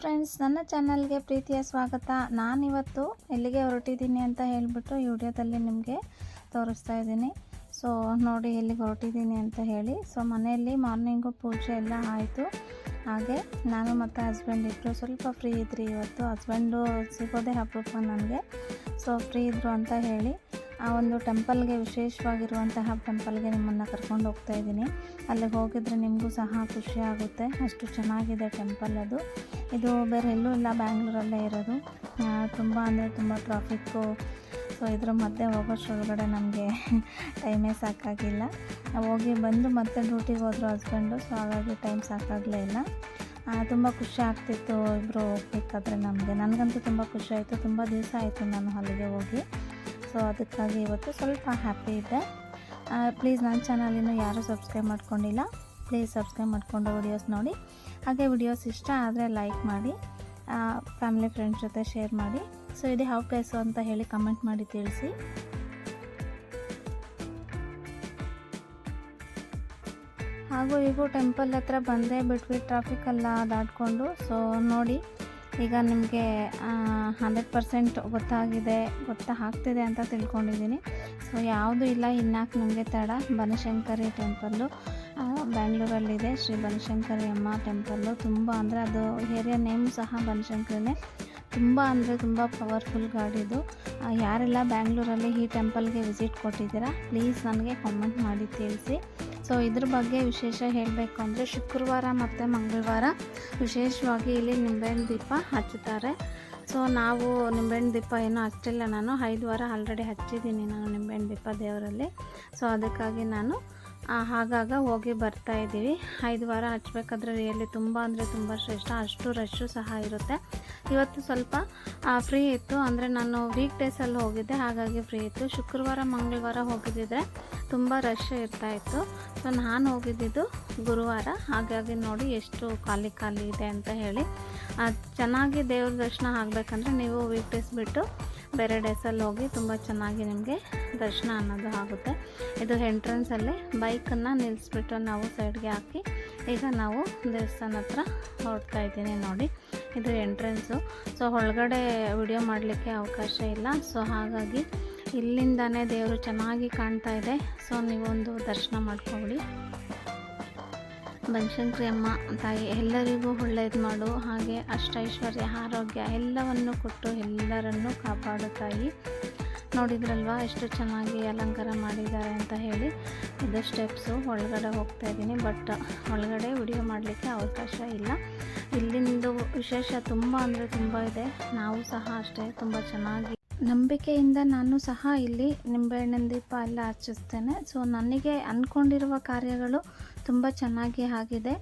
Friends ನನ್ನ ಚಾನಲ್ಗೆ ಪ್ರೀತಿಯ ಸ್ವಾಗತ. ನಾನಿವತ್ತು ಎಲ್ಲಿಗೆ ಹೊರಟಿದ್ದೀನಿ ಅಂತ ಹೇಳಿಬಿಟ್ಟು ವಿಡಿಯೋದಲ್ಲಿ ನಿಮಗೆ ತೋರಿಸ್ತಾ ಇದ್ದೀನಿ. ಸೊ ನೋಡಿ ಎಲ್ಲಿಗೆ ಹೊರಟಿದ್ದೀನಿ ಅಂತ ಹೇಳಿ. ಸೊ ಮನೆಯಲ್ಲಿ ಮಾರ್ನಿಂಗು ಪೂಜೆ ಎಲ್ಲ ಆಯಿತು. ಹಾಗೆ ನಾನು ಮತ್ತು ಹಸ್ಬೆಂಡ್ ಇಬ್ಬರು ಸ್ವಲ್ಪ ಫ್ರೀ ಇದ್ರಿ ಇವತ್ತು. ಹಸ್ಬೆಂಡು ಸಿಗೋದೇ ಅಪರೂಪ ನನಗೆ. ಸೊ ಫ್ರೀ ಇದ್ದರು ಅಂತ ಹೇಳಿ. ಆ ಒಂದು ಟೆಂಪಲ್ಗೆ ವಿಶೇಷವಾಗಿರುವಂತಹ ಟೆಂಪಲ್ಗೆ ನಿಮ್ಮನ್ನು ಕರ್ಕೊಂಡು ಹೋಗ್ತಾ ಇದ್ದೀನಿ. ಅಲ್ಲಿಗೆ ಹೋಗಿದ್ರೆ ನಿಮಗೂ ಸಹ ಖುಷಿ ಆಗುತ್ತೆ. ಅಷ್ಟು ಚೆನ್ನಾಗಿದೆ ಟೆಂಪಲ್ ಅದು. ಇದು ಬೇರೆ ಎಲ್ಲೂ ಇಲ್ಲ, ಬ್ಯಾಂಗ್ಳೂರಲ್ಲೇ ಇರೋದು. ತುಂಬ ಅಂದರೆ ತುಂಬ ಟ್ರಾಫಿಕ್ಕು ಸೊ ಇದ್ರ ಮಧ್ಯೆ ಹೋಗೋಷ್ಟ್ರೊಳಗಡೆ ನಮಗೆ ಟೈಮೇ ಸಾಕಾಗಿಲ್ಲ. ಹೋಗಿ ಬಂದು ಮತ್ತೆ ಡ್ಯೂಟಿಗೆ ಹೋದ್ರು ಹಸ್ಬೆಂಡು ಸೊ ಹಾಗಾಗಿ ಟೈಮ್ ಸಾಕಾಗಲೇ ಇಲ್ಲ. ತುಂಬ ಖುಷಿ ಆಗ್ತಿತ್ತು ಇಬ್ಬರು ಹೋಗ್ಬೇಕಾದ್ರೆ ನಮಗೆ. ನನಗಂತೂ ತುಂಬ ಖುಷಿ ಆಯಿತು. ತುಂಬ ದಿವಸ ಆಯಿತು ನಾನು ಅಲ್ಲಿಗೆ ಹೋಗಿ. ಸೊ ಅದಕ್ಕಾಗಿ ಇವತ್ತು ಸ್ವಲ್ಪ ಹ್ಯಾಪಿ ಇದೆ ಪ್ಲೀಸ್ ನನ್ನ ಚಾನಲಿನೂ ಯಾರೂ ಸಬ್ಸ್ಕ್ರೈಬ್ ಮಾಡ್ಕೊಂಡಿಲ್ಲ. ಪ್ಲೀಸ್ ಸಬ್ಸ್ಕ್ರೈಬ್ ಮಾಡಿಕೊಂಡು ವಿಡಿಯೋಸ್ ನೋಡಿ. ಹಾಗೆ ವಿಡಿಯೋಸ್ ಇಷ್ಟ ಆದರೆ ಲೈಕ್ ಮಾಡಿ ಫ್ಯಾಮಿಲಿ ಫ್ರೆಂಡ್ಸ್ ಜೊತೆ ಶೇರ್ ಮಾಡಿ. ಸೊ ಇದು ಯಾವ ಪ್ಲೇಸು ಅಂತ ಹೇಳಿ ಕಮೆಂಟ್ ಮಾಡಿ ತಿಳಿಸಿ. ಹಾಗೂ ಈಗೂ ಟೆಂಪಲ್ ಹತ್ರ ಬಂದೇ ಬಿಟ್ವಿ ಟ್ರಾಫಿಕೆಲ್ಲ ದಾಟ್ಕೊಂಡು ಸೊ ನೋಡಿ. ಈಗ ನಿಮಗೆ ಹಂಡ್ರೆಡ್ ಪರ್ಸೆಂಟ್ ಗೊತ್ತಾಗಿದೆ, ಗೊತ್ತಾ ಆಗ್ತಿದೆ ಅಂತ ತಿಳ್ಕೊಂಡಿದ್ದೀನಿ. ಸೊ ಯಾವುದೂ ಇಲ್ಲ, ಇನ್ನಾಕೆ ನಿಮಗೆ ತಡ. ಬನಶಂಕರಿ ಟೆಂಪಲ್ಲು ಬ್ಯಾಂಗ್ಳೂರಲ್ಲಿದೆ. ಶ್ರೀ ಬನಶಂಕರಿ ಅಮ್ಮ ಟೆಂಪಲ್ಲು ತುಂಬ ಅಂದರೆ ಅದು ಏರಿಯಾ ನೇಮ್ ಸಹ ಬನಶಂಕರಿನೇ. ತುಂಬ ಅಂದರೆ ತುಂಬ ಪವರ್ಫುಲ್ ಗಾಡಿದು ಯಾರೆಲ್ಲ ಬ್ಯಾಂಗ್ಳೂರಲ್ಲಿ ಈ ಟೆಂಪಲ್ಗೆ ವಿಸಿಟ್ ಕೊಟ್ಟಿದ್ದೀರಾ ಪ್ಲೀಸ್ ನನಗೆ ಕಾಮೆಂಟ್ ಮಾಡಿ ತಿಳಿಸಿ. ಸೊ ಇದ್ರ ಬಗ್ಗೆ ವಿಶೇಷ ಹೇಳಬೇಕು ಅಂದರೆ ಶುಕ್ರವಾರ ಮತ್ತು ಮಂಗಳವಾರ ವಿಶೇಷವಾಗಿ ಇಲ್ಲಿ ನಿಂಬೆಹಣ್ಣು ದೀಪ ಹಚ್ಚುತ್ತಾರೆ. ಸೊ ನಾವು ನಿಂಬೆಹಣ್ಣು ದೀಪ ಏನೂ ಹಚ್ಚಿಲ್ಲ. ನಾನು ಐದು ವಾರ ಆಲ್ರೆಡಿ ಹಚ್ಚಿದ್ದೀನಿ ನಾನು ನಿಂಬೆಹಣ್ಣು ದೀಪ ದೇವರಲ್ಲಿ. ಸೊ ಅದಕ್ಕಾಗಿ ನಾನು ಆಗಾಗ ಹೋಗಿ ಬರ್ತಾ ಇದ್ದೀವಿ. ಐದು ವಾರ ಹಚ್ಬೇಕಾದ್ರೆ ರಿಯಲ್ಲಿ ತುಂಬ ಅಂದರೆ ತುಂಬ ಶ್ರೇಷ್ಠ. ಅಷ್ಟು ರಶ್ಶು ಸಹ ಇರುತ್ತೆ. ಇವತ್ತು ಸ್ವಲ್ಪ ಫ್ರೀ ಇತ್ತು. ಅಂದರೆ ನಾನು ವೀಕ್ ಡೇಸಲ್ಲಿ ಹೋಗಿದ್ದೆ. ಹಾಗಾಗಿ ಫ್ರೀ ಇತ್ತು. ಶುಕ್ರವಾರ, ಮಂಗಳವಾರ ಹೋಗಿದ್ದಿದ್ರೆ ತುಂಬ ರಶ್ ಇರ್ತಾಯಿತ್ತು ಸೊ ನಾನು ಹೋಗಿದ್ದಿದ್ದು ಗುರುವಾರ. ಹಾಗಾಗಿ ನೋಡಿ ಎಷ್ಟು ಖಾಲಿ ಖಾಲಿ ಇದೆ ಅಂತ ಹೇಳಿ. ಚೆನ್ನಾಗಿ ದೇವ್ರ ದರ್ಶನ ಆಗಬೇಕಂದ್ರೆ ನೀವು ವೀಕ್ ಡೇಸ್ ಬಿಟ್ಟು ಬೇರೆ ಡೇಸಲ್ಲಿ ಹೋಗಿ ತುಂಬ ಚೆನ್ನಾಗಿ ನಿಮಗೆ ದರ್ಶನ ಅನ್ನೋದು ಆಗುತ್ತೆ. ಇದು ಎಂಟ್ರೆನ್ಸಲ್ಲಿ ಬೈಕನ್ನು ನಿಲ್ಲಿಸ್ಬಿಟ್ಟು ನಾವು ಸೈಡ್ಗೆ ಹಾಕಿ ಈಗ ನಾವು ದೇವಸ್ಥಾನ ಹತ್ರ ಹೊರಡ್ತಾ ಇದ್ದೀನಿ ನೋಡಿ. ಇದು ಎಂಟ್ರೆನ್ಸು ಸೊ ಒಳಗಡೆ ವಿಡಿಯೋ ಮಾಡಲಿಕ್ಕೆ ಅವಕಾಶ ಇಲ್ಲ. ಸೊ ಹಾಗಾಗಿ ಇಲ್ಲಿಂದನೇ ದೇವರು ಚೆನ್ನಾಗಿ ಕಾಣ್ತಾ ಇದೆ. ಸೊ, ನೀವೊಂದು ದರ್ಶನ ಮಾಡ್ಕೊಬಿಡಿ ಬನಶಂಕರಿ ಅಮ್ಮ, ತಾಯಿ, ಎಲ್ಲರಿಗೂ ಒಳ್ಳೇದು ಮಾಡು. ಹಾಗೆ ಅಷ್ಟೈಶ್ವರ್ಯ, ಆರೋಗ್ಯ ಎಲ್ಲವನ್ನು ಕೊಟ್ಟು ಎಲ್ಲರನ್ನು ಕಾಪಾಡು ತಾಯಿ. ನೋಡಿದ್ರಲ್ವಾ, ಎಷ್ಟು ಚೆನ್ನಾಗಿ ಅಲಂಕಾರ ಮಾಡಿದ್ದಾರೆ ಅಂತ ಹೇಳಿ. ಇದು ಸ್ಟೆಪ್ಸು ಒಳಗಡೆ ಹೋಗ್ತಾ ಇದ್ದೀನಿ. ಬಟ್ ಒಳಗಡೆ ವಿಡಿಯೋ ಮಾಡಲಿಕ್ಕೆ ಅವಕಾಶ ಇಲ್ಲ. ಇಲ್ಲಿಂದು ವಿಶೇಷ ತುಂಬ ಅಂದರೆ ತುಂಬ ಇದೆ. ನಾವು ಸಹ ಅಷ್ಟೇ, ತುಂಬ ಚೆನ್ನಾಗಿ ನಂಬಿಕೆಯಿಂದ ನಾನು ಸಹ ಇಲ್ಲಿ ನಿಂಬೆಹಣ್ಣಿನ ದೀಪ ಎಲ್ಲ ಹಚ್ಚಿಸ್ತೇನೆ. ಸೊ ನನಗೆ ಅಂದ್ಕೊಂಡಿರುವ ಕಾರ್ಯಗಳು ತುಂಬ ಚೆನ್ನಾಗಿ ಆಗಿದೆ.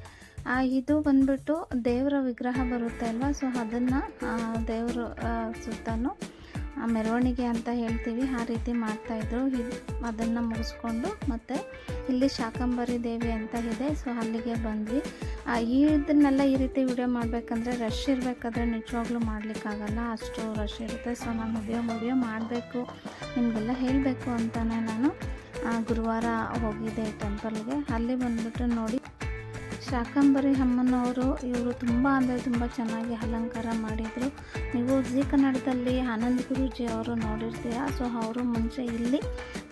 ಇದು ಬಂದ್ಬಿಟ್ಟು ದೇವರ ವಿಗ್ರಹ ಬರುತ್ತೆ ಅಲ್ವಾ? ಸೊ ಅದನ್ನು ದೇವರು ಸುತ್ತಲೂ ಮೆರವಣಿಗೆ ಅಂತ ಹೇಳ್ತೀವಿ, ಆ ರೀತಿ ಮಾಡ್ತಾಯಿದ್ರು ಅದನ್ನು ಮುಗಿಸ್ಕೊಂಡು ಮತ್ತು ಇಲ್ಲಿ ಶಾಕಂಬರಿ ದೇವಿ ಅಂತ ಇದೆ. ಸೊ ಅಲ್ಲಿಗೆ ಬಂದ್ವಿ. ಇದನ್ನೆಲ್ಲ ಈ ರೀತಿ ವಿಡಿಯೋ ಮಾಡಬೇಕಂದ್ರೆ ರಶ್ ಇರಬೇಕಾದ್ರೆ ನಿಜವಾಗ್ಲೂ ಮಾಡಲಿಕ್ಕಾಗಲ್ಲ. ಅಷ್ಟು ರಶ್ ಇರುತ್ತೆ. ಸೊ ನಾನು ಮುಗಿಯೋ ಮುಗಿಯೋ ಮಾಡಬೇಕು. ನಿಮಗೆಲ್ಲ ಹೇಳಬೇಕು ಅಂತಲೇ ನಾನು. ಗುರುವಾರ ಹೋಗಿದ್ದೆ ಟೆಂಪಲ್ಗೆ ಅಲ್ಲಿ ಬಂದ್ಬಿಟ್ಟು ನೋಡಿ ಶಾಕಂಬರಿ ಅಮ್ಮನವರು ಇವರು ತುಂಬ ಅಂದರೆ ತುಂಬ ಚೆನ್ನಾಗಿ ಅಲಂಕಾರ ಮಾಡಿದರು. ನೀವು ಜಿ ಕನ್ನಡದಲ್ಲಿ ಆನಂದ್ ಗುರುಜಿ ಅವರು ನೋಡಿರ್ತೀರ? ಸೊ, ಅವರು ಮುಂಚೆ ಇಲ್ಲಿ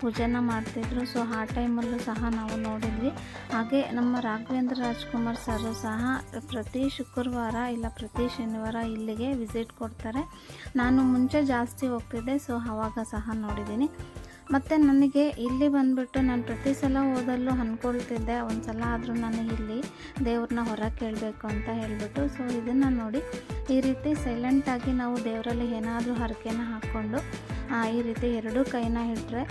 ಪೂಜೆನ ಮಾಡ್ತಿದ್ರು. ಸೊ, ಆ ಟೈಮಲ್ಲೂ ಸಹ ನಾವು ನೋಡಿದ್ವಿ. ಹಾಗೆ ನಮ್ಮ ರಾಘವೇಂದ್ರ ರಾಜ್ಕುಮಾರ್ ಸರು ಸಹ ಪ್ರತಿ ಶುಕ್ರವಾರ ಇಲ್ಲ ಪ್ರತಿ ಶನಿವಾರ ಇಲ್ಲಿಗೆ ವಿಸಿಟ್ ಕೊಡ್ತಾರೆ. ನಾನು ಮುಂಚೆ ಜಾಸ್ತಿ ಹೋಗ್ತಿದ್ದೆ. ಸೊ, ಆವಾಗ ಸಹ ನೋಡಿದ್ದೀನಿ. ಮತ್ತು ನನಗೆ ಇಲ್ಲಿ ಬಂದುಬಿಟ್ಟು ನಾನು ಪ್ರತಿ ಸಲ ಓದಲ್ಲೂ ಅಂದ್ಕೊಳ್ತಿದ್ದೆ ಒಂದು ಸಲ ಆದರೂ ನಾನು ಇಲ್ಲಿ ದೇವ್ರನ್ನ ಹೊರ ಕೇಳಬೇಕು ಅಂತ ಹೇಳಿಬಿಟ್ಟು. ಸೊ ಇದನ್ನು ನೋಡಿ ಈ ರೀತಿ ಸೈಲೆಂಟಾಗಿ ನಾವು ದೇವರಲ್ಲಿ ಏನಾದರೂ ಹರಕೆನ ಹಾಕ್ಕೊಂಡು ಈ ರೀತಿ ಎರಡೂ ಕೈನ ಇಟ್ಟರೆ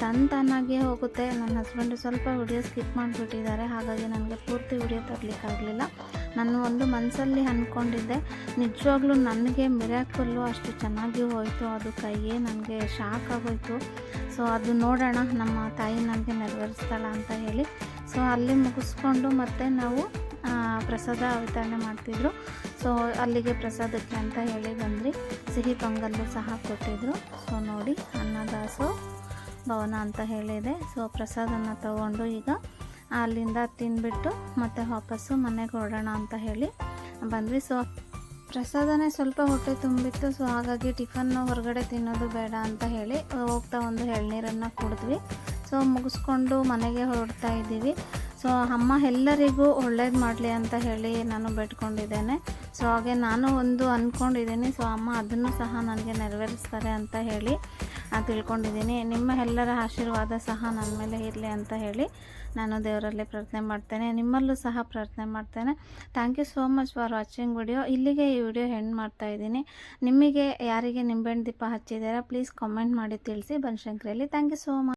ತನ್ ತಾನಾಗಿಯೇ ಹೋಗುತ್ತೆ. ನನ್ನ ಹಸ್ಬೆಂಡು ಸ್ವಲ್ಪ ವಿಡಿಯೋ ಸ್ಕಿಪ್ ಮಾಡಿಬಿಟ್ಟಿದ್ದಾರೆ, ಹಾಗಾಗಿ ನನಗೆ ಪೂರ್ತಿ ವಿಡಿಯೋ ತರಲಿಕ್ಕಾಗಲಿಲ್ಲ. ನಾನು ಒಂದು ಮನಸ್ಸಲ್ಲಿ ಅಂದ್ಕೊಂಡಿದ್ದೆ ನಿಜವಾಗ್ಲೂ ನನಗೆ ಮಿರಾಕಲ್ಲು ಅಷ್ಟು ಚೆನ್ನಾಗಿ ಹೋಯಿತು, ಅದು ಕೈಯೇ ನನಗೆ ಶಾಕ್ ಆಗೋಯ್ತು. ಸೊ ಅದು ನೋಡೋಣ, ನಮ್ಮ ತಾಯಿ ನನಗೆ ನೆರವೇರಿಸ್ತಾಳ ಅಂತ ಹೇಳಿ. ಸೊ ಅಲ್ಲಿ ಮುಗಿಸ್ಕೊಂಡು ಮತ್ತೆ ನಾವು ಪ್ರಸಾದ ವಿತರಣೆ ಮಾಡ್ತಿದ್ರು. ಸೊ ಅಲ್ಲಿಗೆ ಪ್ರಸಾದಕ್ಕೆ ಅಂತ ಹೇಳಿ ಬಂದ್ರಿ ಸಿಹಿ ಪೊಂಗಲ್ಲು ಸಹ ಕೊಟ್ಟಿದ್ರು. ಸೊ ನೋಡಿ, ಅನ್ನದಾಸೋ ಭವನ ಅಂತ ಹೇಳಿದೆ. ಸೊ ಪ್ರಸಾದನ ತಗೊಂಡು ಈಗ ಅಲ್ಲಿಂದ ತಿಂದ್ಬಿಟ್ಟು ಮತ್ತೆ ವಾಪಸ್ಸು ಮನೆಗೆ ಹೊರಡೋಣ ಅಂತ ಹೇಳಿ ಬಂದ್ವಿ. ಸೊ ಪ್ರಸಾದನೇ ಸ್ವಲ್ಪ ಹೊಟ್ಟೆ ತುಂಬಿತ್ತು ಸೊ ಹಾಗಾಗಿ ಟಿಫನ್ನು ಹೊರಗಡೆ ತಿನ್ನೋದು ಬೇಡ ಅಂತ ಹೇಳಿ ಹೋಗ್ತಾ ಒಂದು ಎಳ್ನೀರನ್ನು ಕುಡಿದ್ವಿ. ಸೊ ಮುಗಿಸ್ಕೊಂಡು ಮನೆಗೆ ಹೊರಡ್ತಾ ಇದ್ದೀವಿ. ಸೊ ಅಮ್ಮ ಎಲ್ಲರಿಗೂ ಒಳ್ಳೇದು ಮಾಡಲಿ ಅಂತ ಹೇಳಿ ನಾನು ಬೇಡ್ಕೊಂಡಿದ್ದೇನೆ. ಸೊ ಹಾಗೆ ನಾನು ಒಂದು ಅಂದ್ಕೊಂಡಿದ್ದೀನಿ ಸೊ ಅಮ್ಮ ಅದನ್ನು ಸಹ ನನಗೆ ನೆರವೇರಿಸ್ತಾರೆ ಅಂತ ಹೇಳಿ ತಿಳ್ಕೊಂಡಿದ್ದೀನಿ. ನಿಮ್ಮ ಎಲ್ಲರ ಆಶೀರ್ವಾದ ಸಹ ನನ್ನ ಮೇಲೆ ಇರಲಿ ಅಂತ ಹೇಳಿ ನಾನು ದೇವರಲ್ಲಿ ಪ್ರಾರ್ಥನೆ ಮಾಡ್ತೇನೆ. ನಿಮ್ಮಲ್ಲೂ ಸಹ ಪ್ರಾರ್ಥನೆ ಮಾಡ್ತೇನೆ. Thank you so much for watching video ಇಲ್ಲಿಗೆ ಈ ವಿಡಿಯೋ ಹೆಂಡ್ ಮಾಡ್ತಾ ಇದ್ದೀನಿ. ನಿಮಗೆ ಯಾರಿಗೆ ನಿಂಬೆಹಣ್ಣು ದೀಪ ಹಚ್ಚಿದ್ದೀರಾ ಪ್ಲೀಸ್ ಕಾಮೆಂಟ್ ಮಾಡಿ ತಿಳಿಸಿ. ಬನಶಂಕರಿಯಲ್ಲಿ. Thank you so much